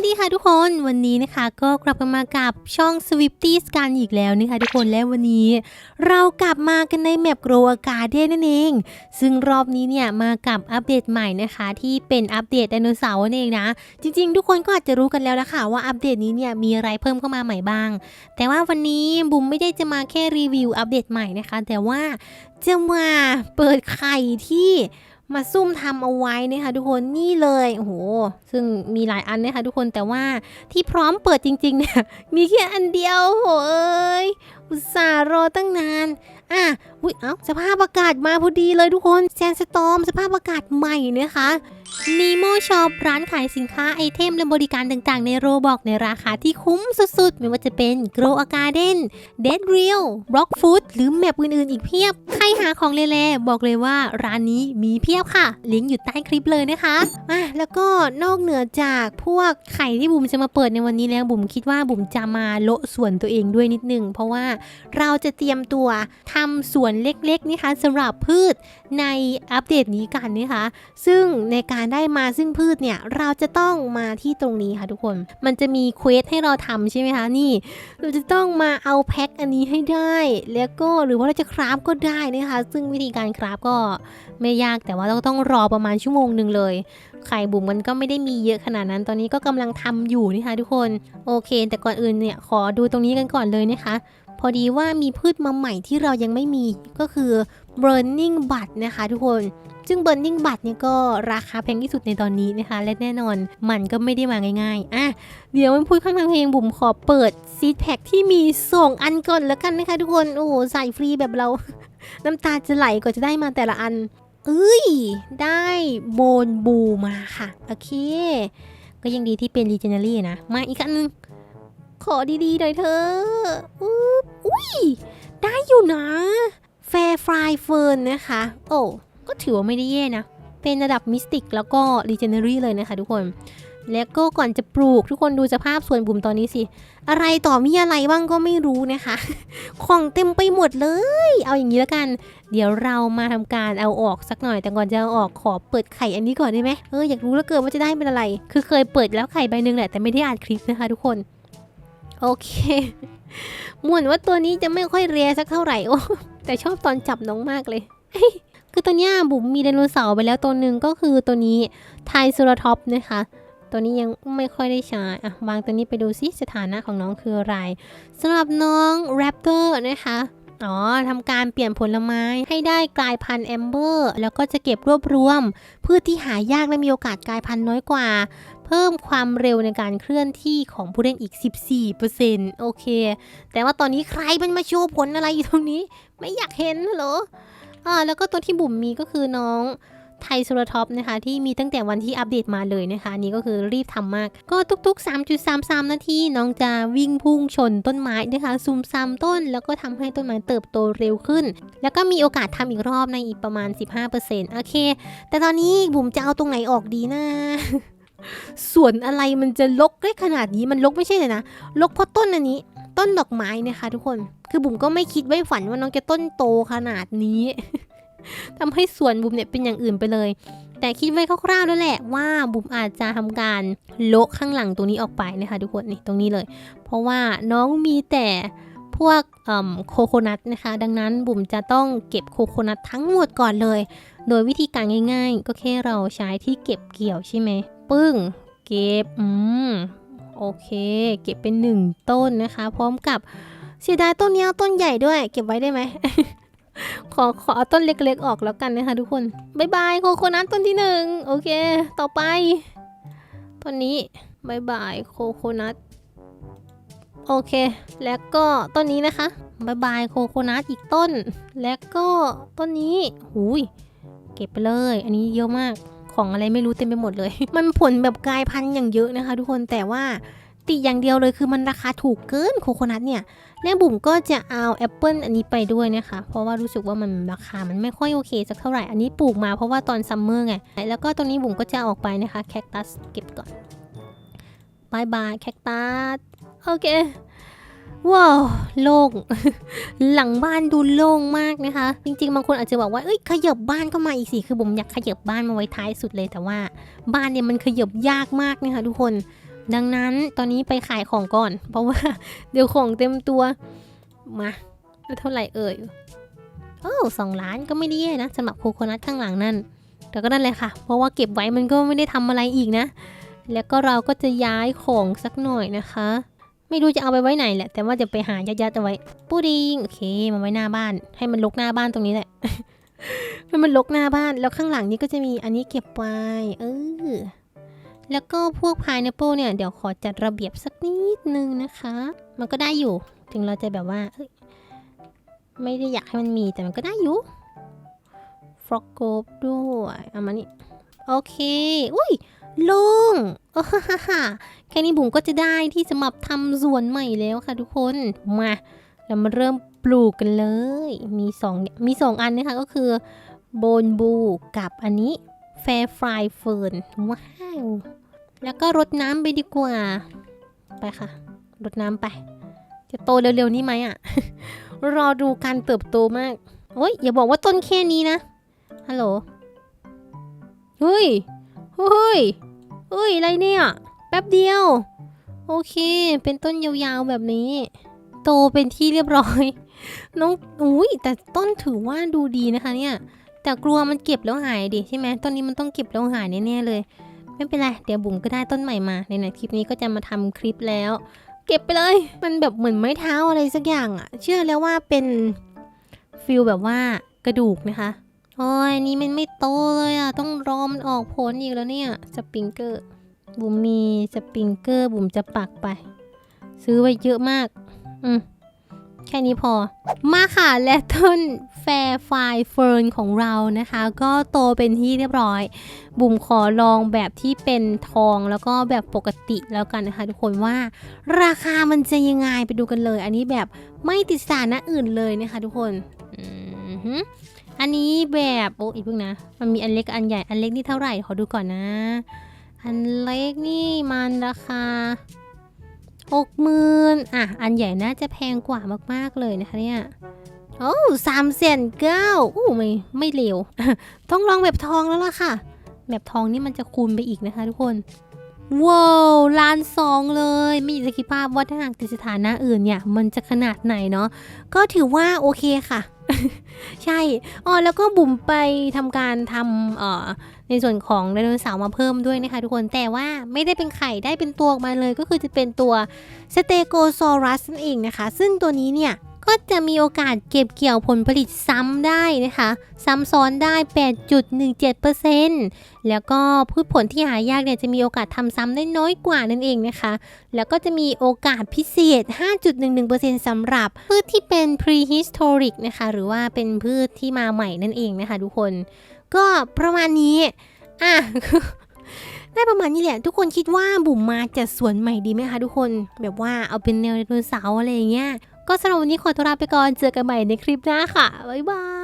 วัสดีค่ะทุกคนวันนี้นะคะก็กลับกันมากับช่อง Swifties กันอีกแล้วนะคะทุกคนและวันนี้ เรากลับมากันในแมปโกรอากาเดนั่นเอง ซึ่งรอบนี้เนี่ยมากับอัปเดตใหม่นะคะที่เป็นอัปเดตไดโนเสาร์นั่นเองนะ จริง ๆ ทุกคนก็อาจจะรู้กันแล้วละค่ะว่าอัปเดตนี้เนี่ยมีอะไรเพิ่มเข้ามาใหม่บ้าง แต่ว่าวันนี้บุ๋มไม่ได้จะมาแค่รีวิวอัปเดตใหม่นะคะ แต่ว่าจะมาเปิดไข่ที่ มาซุ่มทำเอาไว้นะคะทุกคนนี่เลยโอ้โหซึ่งมีหลายอันนะคะทุกคนแต่ว่าที่พร้อมเปิดจริงๆเนี่ยมีแค่อันเดียวโหเอ้ย อุตส่าห์รอตั้งนาน อะอุ้ยเอ้าสภาพอากาศมาพอดีเลยทุกคนแซนสตอมสภาพอากาศใหม่นะคะนีโมช็อปร้านขายสินค้าไอเทมและบริการต่างๆ ในโรบอกในราคาที่คุ้มสุดๆ ไม่ว่าจะเป็น Grow a Garden Dead Real Rock Food หรือแมปอื่นๆ อีกเพียบ ใครหาของเล่ๆบอกเลยว่าร้านนี้มีเพียบค่ะ ลิงก์อยู่ใต้คลิปเลยนะคะอะแล้วก็นอกเหนือจากพวกไข่ที่บุ๋มจะมาเปิดในวันนี้แล้วบุ๋มคิดว่าบุ๋มจะมาโละส่วนตัวเองด้วยนิดนึง เพราะว่าเราจะเตรียมตัวทำสวนเล็กๆนะคะสำหรับพืชในอัปเดตนี้กันนะคะ ซึ่งในการได้มาซึ่งพืชเนี่ยเราจะต้องมาที่ตรงนี้ค่ะทุกคน มันจะมีเควสให้เราทำใช่ไหมคะนี่ เราจะต้องมาเอาแพ็คอันนี้ให้ได้ แล้วก็หรือว่าเราจะคราฟก็ได้นะคะ ซึ่งวิธีการคราฟก็ไม่ยากแต่ว่าเราต้องรอประมาณชั่วโมงหนึ่งเลยไข่บุ๋มมันก็ไม่ได้มีเยอะขนาดนั้น ตอนนี้ก็กำลังทำอยู่นะคะทุกคน โอเค แต่ก่อนอื่นเนี่ยขอดูตรงนี้กันก่อนเลยนะคะ พอดีว่ามีพืชมาใหม่ที่เรายังไม่มีก็คือ burning bud นะคะทุกคน ซึ่ง burning bud เนี่ยก็ราคาแพงที่สุดในตอนนี้นะคะ และแน่นอนมันก็ไม่ได้มาง่ายๆ อะ เดี๋ยวมันพูดข้างทางเพลงบุ๋มขอเปิดซีดแพ็คที่มีส่งอันก่อนแล้วกันนะคะทุกคน โอ้โหใส่ฟรีแบบเรา น้ำตาจะไหลกว่าจะได้มาแต่ละอัน เอ้ย ได้โบนบูมาค่ะ โอเค ก็ยังดีที่เป็น legendary นะ มาอีกอันนึง อดีๆหน่อยเธอะอุ๊บอุ้ย ได้อยู่นะ แฟร์ฟรายเฟิร์นนะคะ โอ้ ก็ถือว่าไม่ได้แย่นะ เป็นระดับมิสติกแล้วก็ legendary เลยนะคะทุกคน แล้วก็ก่อนจะปลูกทุกคนดูสภาพส่วนบุ่มตอนนี้สิ อะไรต่อมีอะไรบ้างก็ไม่รู้นะคะ ของเต็มไปหมดเลย เอาอย่างนี้แล้วกัน เดี๋ยวเรามาทำการเอาออกสักหน่อย แต่ก่อนจะเอาออกขอเปิดไข่อันนี้ก่อนได้ไหมเอออยากรู้แล้วเกินว่าจะได้เป็นอะไร คือเคยเปิดแล้วไข่ใบหนึ่งแหละแต่ไม่ได้อ่านคลิปนะคะ ทุกคน โอเคมือนว่าตัวนี้จะไม่ค่อยเรียสักเท่าไหร่โอ้แต่ชอบตอนจับน้องมากเลย คือตัวเนี้ยบุ๋มมีไดโนเสาร์ไปแล้วตัวหนึ่งก็คือตัวนี้ไทรเซราทอปนะคะ ตัวนี้ยังไม่ค่อยได้ใช้อะวางตัวนี้ไปดูซิสถานะของน้องคืออะไรสำหรับน้องแรปเตอร์นะคะอ๋อทำการเปลี่ยนผลไม้ให้ได้กลายพันธุ์แอมเบอร์ แล้วก็จะเก็บรวบรวมพืชที่หายากและมีโอกาสกลายพันธุ์น้อยกว่า เพิ่มความเร็วในการเคลื่อนที่ของผู้เล่นอีก 14%โอเค แต่ว่าตอนนี้ใครมันมาโชว์ผลอะไรอยู่ตรงนี้ ไม่อยากเห็นเหรออ่าแล้วก็ตัวที่บุ๋มมีก็คือน้องไทรโซราทอปนะคะ ที่มีตั้งแต่วันที่อัปเดตมาเลยนะคะนนี้ก็คือรีบทำมาก ก็ทุกๆ 3.33 นาทีน้องจะวิ่งพุ่งชนต้นไม้นะคะซูมซ้ำต้น แล้วก็ทำให้ต้นไม้เติบโตเร็วขึ้น แล้วก็มีโอกาสทำอีกรอบในอีกประมาณ 15%โอเค แต่ตอนนี้บุ๋มจะเอาตรงไหนออกดีนะ สวนอะไรมันจะลกได้ขนาดนี้มันลกไม่ใช่เลยนะลกเพราะต้นอันนี้ ต้นดอกไม้นะคะ ทุกคน คือบุ๋มก็ไม่คิดไว้ฝันว่าน้องจะต้นโตขนาดนี้ทำให้สวนบุ๋มเนี่ยเป็นอย่างอื่นไปเลย แต่คิดไว้คร่าวๆแล้วแหละว่าบุ๋มอาจจะทำการโละข้างหลังตรงนี้ออกไปนะคะ ทุกคนนี่ตรงนี้เลย เพราะว่าน้องมีแต่พวกโคโคนัทนะคะ ดังนั้นบุ๋มจะต้องเก็บโคโคนัททั้งหมดก่อนเลย โดยวิธีการง่าย ๆ ก็แค่เราใช้ที่เก็บเกี่ยวใช่ไหม ปึ้ง เก็บ อืม โอเค เก็บเป็นหนึ่งต้นนะคะ พร้อมกับเสียดายต้นนี้เอาต้นใหญ่ด้วย เก็บไว้ได้ไหม ขอขอเอาต้นเล็กๆออกแล้วกันนะคะทุกคนบายบายโคโคนัทต้นที่หนึ่งโอเค ต่อไป ต้นนี้บายบายโคโคนัทโอเค แล้วก็ต้นนี้นะคะบายบายโคโคนัทอีกต้น แล้วก็ต้นนี้ หูย เก็บไปเลย อันนี้เยอะมาก ของอะไรไม่รู้เต็มไปหมดเลย มันผลแบบกลายพันธุ์อย่างเยอะนะคะ ทุกคนแต่ว่าติอย่างเดียวเลยคือมันราคาถูกเกินโคโคนัทเนี่ยแม่บุ๋มก็จะเอาแอปเปิลอันนี้ไปด้วยนะคะ เพราะว่ารู้สึกว่ามันราคามันไม่ค่อยโอเคสักเท่าไหร่ อันนี้ปลูกมาเพราะว่าตอนซัมเมอร์ไง แล้วก็ตรงนี้บุ๋มก็จะออกไปนะคะ แคคตัสเก็บก่อนบายบายแคคตัสโอเค ว้าวโล่ง หลังบ้านดูโล่งมากนะคะ จริงๆ บางคนอาจจะบอกว่าเอ้ยขยับบ้านก็มาอีกสิคือผมอยากขยับบ้านมาไว้ท้ายสุดเลยแต่ว่าบ้านเนี่ยมันขยับยากมากนะคะทุกคน ดังนั้นตอนนี้ไปขายของก่อน เพราะว่าเดี๋ยวของเต็มตัวมาแล้วเท่าไหร่เอ่ยโอ้สองล้านก็ไม่ได้แย่นะสำหรับโคโคนัทข้างหลังนั่นแต่ก็นั่นเลยค่ะ เพราะว่าเก็บไว้มันก็ไม่ได้ทำอะไรอีกนะ แล้วก็เราก็จะย้ายของสักหน่อยนะคะ ไม่รู้จะเอาไปไว้ไหนแหละ แต่ว่าจะไปหายัดๆเอาไว้ ปูดิง โอเค มาไว้หน้าบ้าน ให้มันลกหน้าบ้านตรงนี้แหละ ให้มันลกหน้าบ้าน แล้วข้างหลังนี้ก็จะมีอันนี้เก็บไว้ เออ แล้วก็พวกพาย n น p ป e เนี่ย เดี๋ยวขอจัดระเบียบสักนิดนึงนะคะ มันก็ได้อยู่ ถึงเราจะแบบว่า ไม่ได้อยากให้มันมี แต่มันก็ได้อยู่ ฟรอกโกบด้วย เอามานี่ โอเค อุ้ย ลุงโอ้ฮ่าฮ่าฮ่าแค่นี้บุ๋มก็จะได้ที่สมับทำสวนใหม่แล้วค่ะทุกคน มาเรามาเริ่มปลูกกันเลย มีสองมีสองอันนะคะก็คือโบนบูกับอันนี้แฟร์ฟรายเฟิร์นว้าว แล้วก็รดน้ำไปดีกว่า ไปค่ะรดน้ำไป จะโตเร็วๆนี้ไหมอะ รอดูการเติบโตมาก โอ้ยอย่าบอกว่าต้นแค่นี้นะ ฮัลโหล เฮ้ย เฮ้ย เฮ้ยอะไรเนี่ย แป๊บเดียว โอเค เป็นต้นยาวๆแบบนี้ โตเป็นที่เรียบร้อย น้องอุ้ยแต่ต้นถือว่าดูดีนะคะเนี่ย แต่กลัวมันเก็บแล้วหายดิใช่ไหมต้นนี้มันต้องเก็บแล้วหายแน่ๆเลย ไม่เป็นไร เดี๋ยวบุ๋มก็ได้ต้นใหม่มาในไหนคลิปนี้ก็จะมาทำคลิปแล้ว เก็บไปเลย มันแบบเหมือนไม้เท้าอะไรสักอย่างอะเชื่อแล้วว่าเป็นฟิลแบบว่ากระดูกนะคะ โอ้ยนี่มันไม่โตเลยอะต้องรอมันออกผลอีกแล้วเนี่ยสปริงเกอร์ บุ๋มมีสปริงเกอร์ บุ๋มจะปักไป ซื้อไว้เยอะมาก อืมแค่นี้พอ มาค่ะและต้นแฟร์ไฟเฟิร์นของเรานะคะ ก็โตเป็นที่เรียบร้อย บุ๋มขอลองแบบที่เป็นทองแล้วก็แบบปกติแล้วกันนะคะ ทุกคนว่า ราคามันจะยังไงไปดูกันเลย อันนี้แบบไม่ติดสถานะอื่นเลยนะคะ ทุกคนอือ อันนี้แบบโอ้อีกเพิ่งนะ มันมีอันเล็กอันใหญ่อันเล็กนี่เท่าไหร่ขอดูก่อนนะ อันเล็กนี่มันราคาหกหมื่นอะ อันใหญ่น่าจะแพงกว่ามากๆเลยนะคะเนี่ยโอ้สามแสนเก้าอู้ไม่ไม่เลวต้องลองแบบทองแล้วล่ะค่ะ แบบทองนี่มันจะคูณไปอีกนะคะทุกคน ว้าวล้านสองเลย ไม่อยากจะคิดภาพว่าถ้าหากติดสถานะอื่นเนี่ย มันจะขนาดไหนเนาะก็ถือว่าโอเคค่ะ ใช่อ๋อแล้วก็บุ๋มไปทำการทำเอ่อในส่วนของไดโนเสาร์มาเพิ่มด้วยนะคะทุกคนแต่ว่าไม่ได้เป็นไข่ได้เป็นตัวออกมาเลย ก็คือจะเป็นตัวสเตโกซอรัสนั่นเองนะคะ ซึ่งตัวนี้เนี่ย ก็จะมีโอกาสเก็บเกี่ยวผลผลิตซ้ำได้นะคะ ซ้ำซ้อนได้ 8.17%แล้วก็พืชผลที่หายากเนี่ยจะมีโอกาสทำซ้ำได้น้อยกว่านั่นเองนะคะ แล้วก็จะมีโอกาสพิเศษ 5.11%สำหรับพืชที่เป็น prehistoric นะคะ หรือว่าเป็นพืชที่มาใหม่นั่นเองนะคะ ทุกคน ก็ประมาณนี้ อะได้ประมาณนี้แหละ ทุกคนคิดว่าบุ๋มมาจัดสวนใหม่ดีไหมคะทุกคน แบบว่าเอาเป็นแนวไดโนเสาร์อะไรอย่างเงี้ย ก็สำหรับวันนี้ขอตัวลาไปก่อน เจอกันใหม่ในคลิปหน้าค่ะ บ๊ายบาย